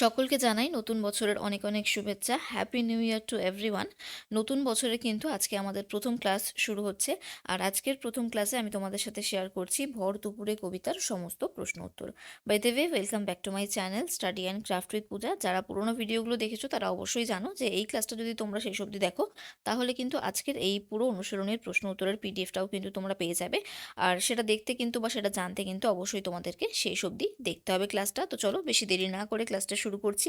সকলকে জানাই নতুন বছরের অনেক অনেক শুভেচ্ছা। Happy new year to everyone নতুন বছরে কিন্তু আজকে আমাদের প্রথম ক্লাস শুরু হচ্ছে। আর আজকের প্রথম ক্লাসে আমি তোমাদের সাথে শেয়ার করছি ভর দুপুরে কবিতার সমস্ত প্রশ্ন উত্তর। By way welcome back to my channel study and craft with Puja যারা পুরোনো ভিডিওগুলো দেখেছ, তারা অবশ্যই জানো যে এই ক্লাসটা যদি তোমরা সেই অবধি দেখো, তাহলে কিন্তু আজকের এই পুরো অনুসরণের প্রশ্ন উত্তরের পিডিএফটাও কিন্তু তোমরা পেয়ে যাবে। আর সেটা দেখতে কিন্তু বা সেটা জানতে কিন্তু অবশ্যই তোমাদেরকে শেষ অবধি দেখতে হবে ক্লাসটা। তো চলো বেশি দেরি না করে ক্লাসটা করছি।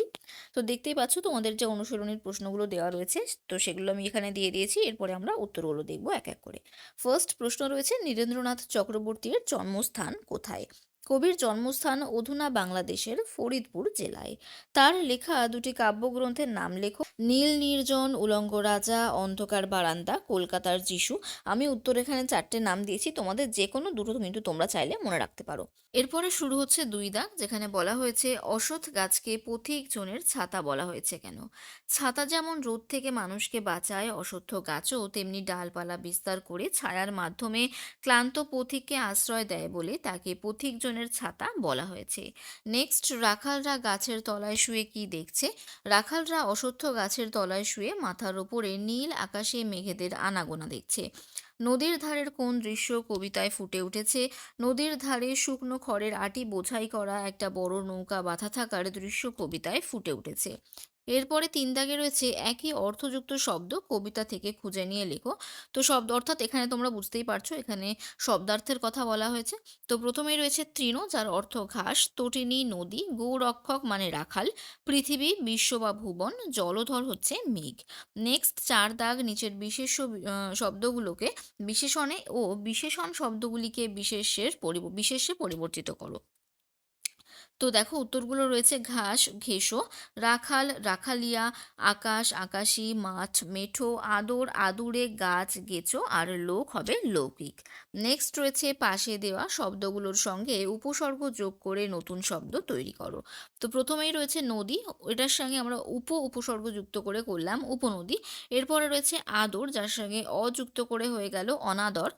তো দেখতেই পাচ্ছ তোমাদের যে অনুসরণের প্রশ্নগুলো দেওয়া রয়েছে, তো সেগুলো আমি এখানে দিয়ে দিয়েছি। এরপরে আমরা উত্তরগুলো দেখব এক এক করে। ফার্স্ট প্রশ্ন রয়েছে, নীরেন্দ্রনাথ চক্রবর্তীর জন্মস্থান কোথায়? কবির জন্মস্থান অধুনা বাংলাদেশের ফরিদপুর জেলায়। তার লেখা দুটি কাব্যগ্রন্থের নাম লেখো। নীল নির্জন, উলঙ্গ রাজা, অন্ধকার বারান্দা, কলকাতার যিশু। আমি উত্তর এখানে চারটে নাম দিয়েছি, তোমাদের যে কোনো দুটো কিন্তু তোমরা চাইলে মনে রাখতে পারো। এরপরে শুরু হচ্ছে দুই দাগ, যেখানে বলা হয়েছে, অসৎ গাছকে পথিক জনের ছাতা বলা হয়েছে কেন? ছাতা যেমন রোদ থেকে মানুষকে বাঁচায়, অসত্য গাছও তেমনি ডালপালা বিস্তার করে ছায়ার মাধ্যমে ক্লান্ত পথিককে আশ্রয় দেয় বলে তাকে পথিক জনের ছাতা বলা হয়েছে। নেক্সট রাখালরা গাছের তলায় শুয়ে কি দেখছে? রাখালরা অসত্য গাছের তলায় শুয়ে মাথার ওপরে নীল আকাশে মেঘেদের আনাগোনা দেখছে। নদীর ধারের কোন দৃশ্য কবিতায় ফুটে উঠেছে? নদীর ধারে শুকনো খড়ের আটি বোঝাই করা একটা বড় নৌকা বাঁধা থাকার দৃশ্য কবিতায় ফুটে উঠেছে। এরপরে তিন দাগে রয়েছে একই অর্থযুক্ত শব্দ, কবিতা থেকে খুঁজে নিয়ে লেখো। তো শব্দ, অর্থাৎ এখানে তোমরা বুঝতেই পারছ, এখানে শব্দার্থের কথা বলা হয়েছে। তো প্রথমেই রয়েছে তৃণ, যার অর্থ ঘাস, তটিনী, নদী, গৌরক্ষক মানে রাখাল, পৃথিবী, বিশ্ব বা ভুবন, জলধর হচ্ছে মেঘ। নেক্সট, চার দাগ নিচের বিশেষ শব্দগুলোকে বিশেষণে ও বিশেষণ শব্দগুলিকে বিশেষের বিশেষে পরিবর্তিত করো। তো দেখো উত্তরগুলো রয়েছে ঘাস, ঘেঁষো, রাখাল, রাখালিয়া, আকাশ, আকাশি, মাছ, মেঠো, আদর, আদুরে, গাছ, গেচো আর লোক হবে লৌকিক। নেক্সট রয়েছে পাশে দেওয়া শব্দগুলোর সঙ্গে উপসর্গ যোগ করে নতুন শব্দ তৈরি করো। তো প্রথমেই রয়েছে নদী, এটার সঙ্গে আমরা উপ উপসর্গ যুক্ত করে করলাম উপনদী। এরপরে রয়েছে আদর, যার সঙ্গে অযুক্ত করে হয়ে গেল অনাদর।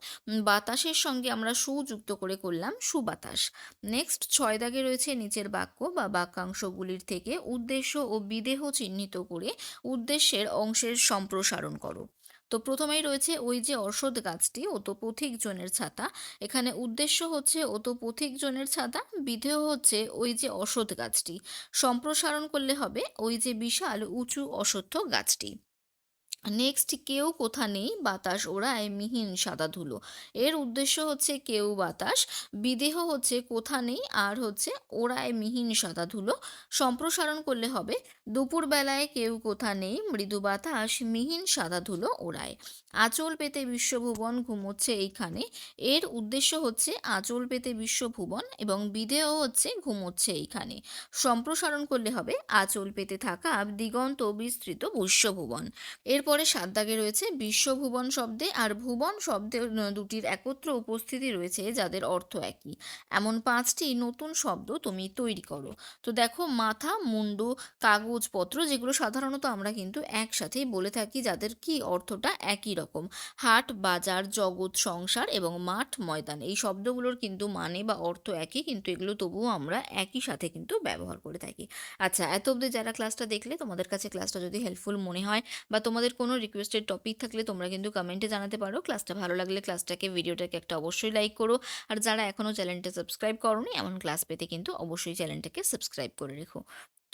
বাতাসের সঙ্গে আমরা সুযুক্ত করে করলাম সুবাতাস। নেক্সট ছয় দাগে রয়েছে নিচের বাক্য বা বাক্যাংশগুলির থেকে উদ্দেশ্য ও বিদেহ চিহ্নিত করে উদ্দেশ্যের অংশের সম্প্রসারণ করো। তো প্রথমেই রয়েছে ওই যে অসৎ গাছটি ও তো পথিক জনের ছাতা। এখানে উদ্দেশ্য হচ্ছে ও তো পথিক জনের ছাতা বিধেয় হচ্ছে ওই যে অসৎ গাছটি সম্প্রসারণ করলে হবে ওই যে বিশাল, উঁচু, অসত্য গাছটি নেক্সট কেউ কোথা নেই, বাতাস ওড়ায় মিহিন সাদা ধুলো। এর উদ্দেশ্য হচ্ছে কেউ বাতাস, বিদেহ হচ্ছে কোথা নেই, আর হচ্ছে ওড়ায় মিহিন সাদা ধুলো সম্প্রসারণ করলে হবে। দুপুর বেলায় কেউ কোথা নেই, মৃদু বাতাস, মিহিন সাদা ধুলো ওড়ায় আঁচল পেতে বিশ্বভুবন ঘুমোচ্ছে এইখানে। এর উদ্দেশ্য হচ্ছে আঁচল পেতে বিশ্বভুবন এবং বিদেহ হচ্ছে ঘুমোচ্ছে এইখানে। সম্প্রসারণ করলে হবে আঁচল পেতে থাকা দিগন্ত বিস্তৃত বিশ্বভুবন। এরপর এরপরে সাত দাগে রয়েছে বিশ্বভুবন শব্দে আর ভুবন শব্দে দুটির একত্র উপস্থিতি রয়েছে যাদের অর্থ একই। এমন পাঁচটি নতুন শব্দ তুমি তৈরি করো। তো দেখো, মাথা, মুন্ডু, কাগজপত্র যেগুলো সাধারণত আমরা কিন্তু একসাথেই বলে থাকি, যাদের কি অর্থটা একই রকম। হাট, বাজার, জগৎ, সংসার এবং মাঠ, ময়দান এই শব্দগুলোর কিন্তু মানে বা অর্থ একই, কিন্তু এগুলো তবুও আমরা একই সাথে কিন্তু ব্যবহার করে থাকি। আচ্ছা এত অবধি যারা ক্লাসটা দেখলে, তোমাদের কাছে ক্লাসটা যদি হেল্পফুল মনে হয় বা তোমাদের কোনো রিকোয়েস্টেড টপিক থাকলে তোমরা কিন্তু কমেন্টে জানাতে পারো। ক্লাসটা ভালো লাগলে ক্লাসটাকে ভিডিওটাকে একটা অবশ্যই লাইক করো। আর যারা এখনও চ্যানেলটা সাবস্ক্রাইব করোনি, এমন ক্লাস পেতে কিন্তু অবশ্যই চ্যানেলটাকে সাবস্ক্রাইব করে রেখো।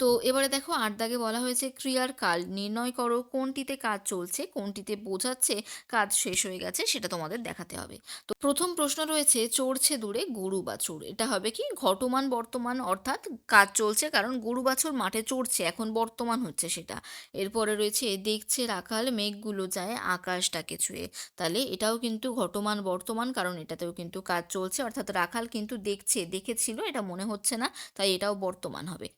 তো এবারে দেখো আট দাগে বলা হয়েছে ক্রিয়ার কাল। নির্ণয় করো কোনটিতে কাজ চলছে, কোনটিতে বোঝাচ্ছে কাজ শেষ হয়ে গেছে, সেটা তোমাদের দেখাতে হবে। তো প্রথম প্রশ্ন রয়েছে, চড়ছে দূরে গরু বাছুর। এটা হবে কি? ঘটমান বর্তমান, অর্থাৎ কাজ চলছে কারণ গরু বাছুর মাঠে চড়ছে, এখন বর্তমান হচ্ছে সেটা। এরপরে রয়েছে, দেখছে রাখাল, মেঘগুলো যায় আকাশটাকে ছুঁয়ে। তাহলে এটাও কিন্তু ঘটমান বর্তমান, কারণ এটাতেও কিন্তু কাজ চলছে। অর্থাৎ রাখাল কিন্তু দেখছে, দেখেছিল, এটা মনে হচ্ছে না, তাই এটাও বর্তমান হবে।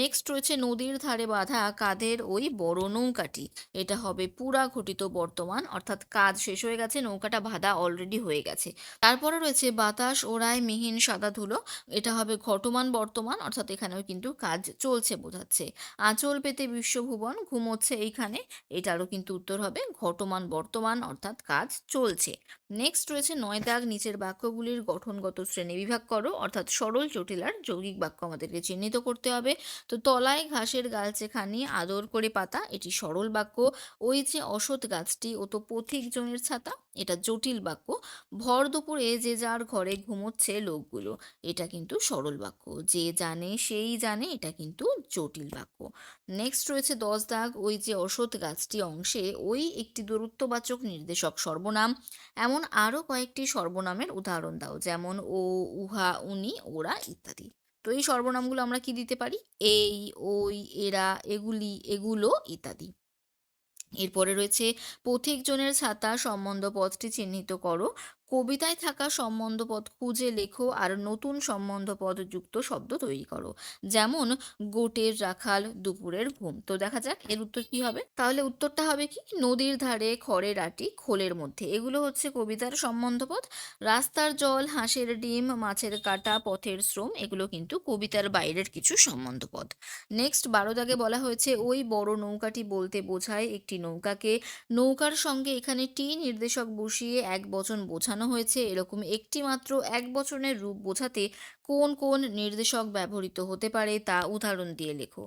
নেক্সট রয়েছে নদীর ধারে বাঁধা কাঁধের ওই বড় নৌকাটি। এটা হবে পুরা ঘটিত বর্তমান, অর্থাৎ কাজ শেষ হয়ে গেছে, নৌকাটা বাঁধা অলরেডি হয়ে গেছে। তারপরে রয়েছে বাতাস ওড়ায় মিহিন সাদা ধুলো। এটা হবে ঘটমান বর্তমান, অর্থাৎ এখানেও কিন্তু কাজ চলছে বোঝাচ্ছে। আঁচল পেতে বিশ্বভুবন ঘুমোচ্ছে এইখানে, এটারও কিন্তু উত্তর হবে ঘটমান বর্তমান, অর্থাৎ কাজ চলছে। নেক্সট রয়েছে নয় দাগ নিচের বাক্যগুলির গঠনগত শ্রেণি বিভাগ করো, অর্থাৎ সরল জটিলার যৌগিক বাক্য আমাদেরকে চিহ্নিত করতে হবে। তো ত তলায় ঘাসের গালচে খানি আদর করে পাতা, এটি সরল বাক্য। ওই যে অসৎ গাছটি, ও তো পথিক জনের ছাতা, এটা জটিল বাক্য। ভর দুপুরে যে যার ঘরে ঘুমোচ্ছে লোকগুলো, এটা কিন্তু সরল বাক্য। যে জানে সেই জানে, এটা কিন্তু জটিল বাক্য। নেক্সট রয়েছে দশ দাগ। ওই যে অসৎ গাছটি অংশে ওই একটি দূরত্ববাচক নির্দেশক সর্বনাম। এমন আরও কয়েকটি সর্বনামের উদাহরণ দাও, যেমন ও, উহা, উনি, ওরা ইত্যাদি। তো এই সর্বনামগুলো আমরা কি দিতে পারি? এই, ওই, এরা, এগুলি, এগুলো ইত্যাদি। এরপরে রয়েছে পথিকজনের ছাতা সম্বন্ধ পথটি চিহ্নিত করো। কবিতায় থাকা সম্বন্ধ পদ খুঁজে লেখো আর নতুন সম্বন্ধ পদ যুক্ত শব্দ তৈরি করো। যেমন, গোটের রাখাল, দুপুরের ঘুম। তো দেখা যাক, এর উত্তর কি হবে? তাহলে উত্তরটা হবে কি? নদীর ধারে খড়ের আটি খোলের মধ্যে। এগুলো হচ্ছে কবিতার সম্বন্ধ পদ রাস্তার জল, হাঁসের ডিম, মাছের কাটা, পথের শ্রম, এগুলো কিন্তু কবিতার বাইরের কিছু সম্বন্ধ পদ নেক্সট বারো দাগে বলা হয়েছে, ওই বড় নৌকাটি বলতে বোঝায় একটি নৌকাকে। নৌকার সঙ্গে এখানে টি নির্দেশক বসিয়ে এক বচন বোঝানো হয়েছে, এরকম একটি মাত্র এক বচনের রূপ বোঝাতে কোন কোন নির্দেশক ব্যবহৃত হতে পারে তা উদাহরণ দিয়ে লেখো।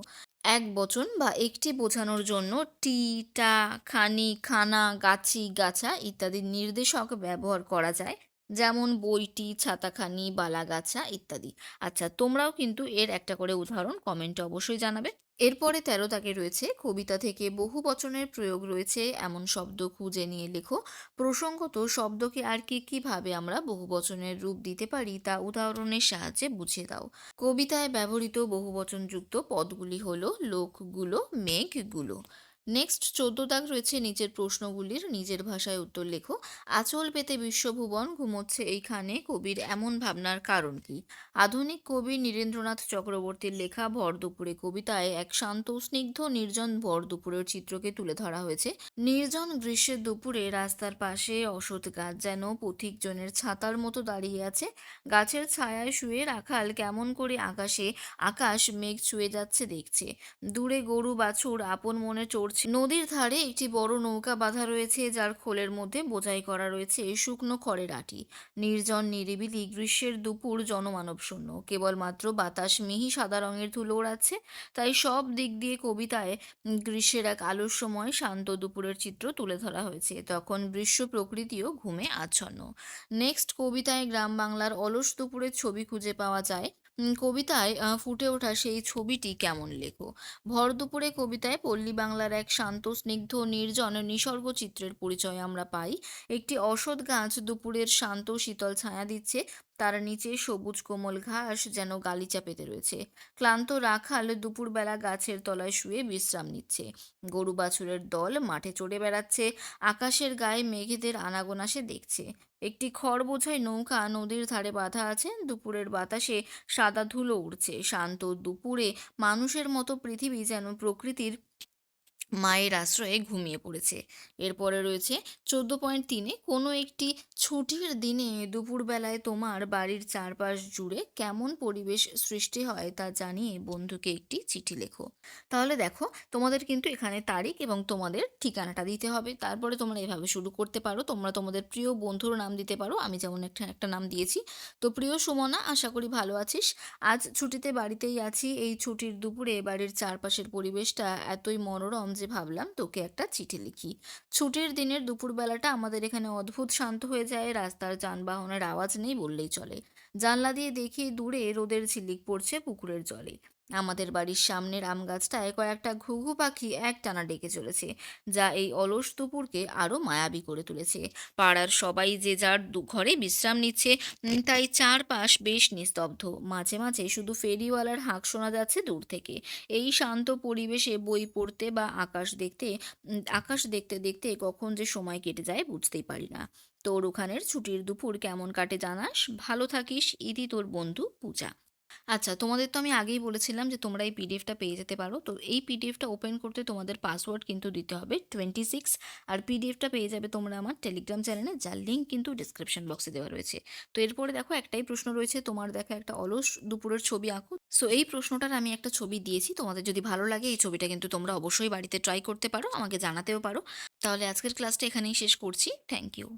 এক বচন বা একটি বোঝানোর জন্য টি, টা, খানি, খানা, গাছি, গাছা ইত্যাদি নির্দেশক ব্যবহার করা যায়। যেমন বইটি, ছাতাখানি, বালাগাছা ইত্যাদি। আচ্ছা তোমরাও কিন্তু এর একটা করে উদাহরণ কমেন্টে অবশ্যই জানাবে। এরপরে তেরো তাকে রয়েছে, কবিতা থেকে বহু বচনের প্রয়োগ রয়েছে, এমন শব্দ খুঁজে নিয়ে লেখো। প্রসঙ্গত, শব্দকে আর কি কীভাবে আমরা বহু বচনের রূপ দিতে পারি তা উদাহরণের সাহায্যে বুঝে দাও। কবিতায় ব্যবহৃত বহু বচনযুক্ত পদগুলি হলো লোকগুলো, মেঘগুলো। নেক্সট চোদ্দ দাগ রয়েছে নিচের প্রশ্নগুলির। নিজের ভাষায় উত্তর লেখো। আচল পেতে বিশ্বভুবন ঘুমোচ্ছে এইখানে কবির এমন ভাবনার কারণ কি? আধুনিক কবি নীরেন্দ্রনাথ চক্রবর্তীর লেখা ভর দুপুরে কবিতায় এক শান্ত, স্নিগ্ধ, নির্জন ভর দুপুরের চিত্রকে তুলে ধরা হয়েছে। নির্জন গ্রীষ্মের দুপুরে রাস্তার পাশে অসৎ গাছ যেন পথিকজনের ছাতার মতো দাঁড়িয়ে আছে। গাছের ছায়ায় শুয়ে রাখাল কেমন করে আকাশে আকাশ মেঘ ছুঁয়ে যাচ্ছে দেখছে। দূরে গরু, বাছুর, আপন মনে চড়ছে নদীর ধারে একটি বড় নৌকা বাঁধা রয়েছে, যার খোলের মধ্যে বোঝাই করা রয়েছে শুকনো খড়ের আটি। নির্জন, নিরিবিলি গ্রীষ্মের দুপুর জনমানব শূন্য। কেবলমাত্র বাতাস মিহি সাদা রঙের ধুলো ওড়াচ্ছে, তাই সব দিক দিয়ে কবিতায় গ্রীষ্মের এক আলস্যময় শান্ত দুপুরের চিত্র তুলে ধরা হয়েছে। তখন গ্রীষ্ম প্রকৃতিও ঘুমে আচ্ছন্ন। নেক্সট কবিতায় গ্রাম বাংলার অলস দুপুরের ছবি খুঁজে পাওয়া যায় কবিতায় ফুটে ওঠা সেই ছবিটি কেমন লেখো? ভর দুপুরে কবিতায় পল্লী বাংলার এক শান্ত, স্নিগ্ধ, নির্জন, নিসর্গ চিত্রের পরিচয় আমরা পাই। একটি অসৎ গাছ দুপুরের শান্ত, শীতল ছায়া দিচ্ছে। তার নিচে সবুজ কোমল ঘাস যেন গালিচা পেতে রয়েছে। ক্লান্ত রাখাল দুপুরবেলা গাছের তলায় শুয়ে বিশ্রাম নিচ্ছে। গরু বাছুরের দল মাঠে চড়ে বেড়াচ্ছে। আকাশের গায়ে মেঘেদের আনাগোনা সে দেখছে। একটি খড় বোঝাই নৌকা নদীর ধারে বাঁধা আছে। দুপুরের বাতাসে সাদা ধুলো উড়ছে। শান্ত দুপুরে মানুষের মতো পৃথিবী যেন প্রকৃতির মায়ের আশ্রয়ে ঘুমিয়ে পড়েছে। এরপরে রয়েছে চোদ্দ পয়েন্ট তিনে, কোনো একটি ছুটির দিনে দুপুরবেলায় তোমার বাড়ির চারপাশ জুড়ে কেমন পরিবেশ সৃষ্টি হয় তা জানিয়ে বন্ধুকে একটি চিঠি লেখো। তাহলে দেখো, তোমাদের কিন্তু এখানে তারিখ এবং তোমাদের ঠিকানাটা দিতে হবে। তারপরে তোমরা এভাবে শুরু করতে পারো। তোমরা তোমাদের প্রিয় বন্ধুর নাম দিতে পারো। আমি যেমন একটা একটা নাম দিয়েছি। তো প্রিয় সুমনা, আশা করি ভালো আছিস। আজ ছুটিতে বাড়িতেই আছি। এই ছুটির দুপুরে বাড়ির চারপাশের পরিবেশটা এতই মনোরম যে ভাবলাম তোকে একটা চিঠি লিখি। ছুটির দিনের দুপুরবেলাটা আমাদের এখানে অদ্ভুত শান্ত হয়ে যায়, রাস্তার যানবাহনের আওয়াজ নেই বললেই চলে। জানলা দিয়ে দেখি দূরে রোদের ঝিলিক পড়ছে পুকুরের জলে। আমাদের বাড়ির সামনের আম গাছটায় কয়েকটা ঘুঘু পাখি একটানা ডেকে চলেছে, যা এই অলস দুপুরকে আরও মায়াবী করে তুলেছে। পাড়ার সবাই যে যার ঘরে বিশ্রাম নিচ্ছে তাই চারপাশ বেশ নিস্তব্ধ। মাঝে মাঝে শুধু ফেরিওয়ালার হাঁক শোনা যাচ্ছে দূর থেকে। এই শান্ত পরিবেশে বই পড়তে বা আকাশ দেখতে আকাশ দেখতে দেখতে কখন যে সময় কেটে যায় বুঝতেই পারি না। তোর ওখানের ছুটির দুপুর কেমন কাটে জানাস। ভালো থাকিস ইতি তোর বন্ধু পূজা। আচ্ছা তোমাদের তো আমি আগেই বলেছিলাম যে তোমরা এই পিডিএফটা পেয়ে যেতে পারো। তো এই পিডিএফটা ওপেন করতে তোমাদের পাসওয়ার্ড কিন্তু দিতে হবে টোয়েন্টি সিক্স আর পিডিএফটা পেয়ে যাবে তোমরা আমার টেলিগ্রাম চ্যানেলে, যার লিঙ্ক কিন্তু ডিসক্রিপশন বক্সে দেওয়া রয়েছে। তো এরপরে দেখো একটাই প্রশ্ন রয়েছে, তোমার দেখা একটা অলস দুপুরের ছবি আঁকো। সো এই প্রশ্নটার আমি একটা ছবি দিয়েছি, তোমাদের যদি ভালো লাগে এই ছবিটা কিন্তু তোমরা অবশ্যই বাড়িতে ট্রাই করতে পারো, আমাকে জানাতেও পারো। তাহলে আজকের ক্লাসটা এখানেই শেষ করছি থ্যাংক ইউ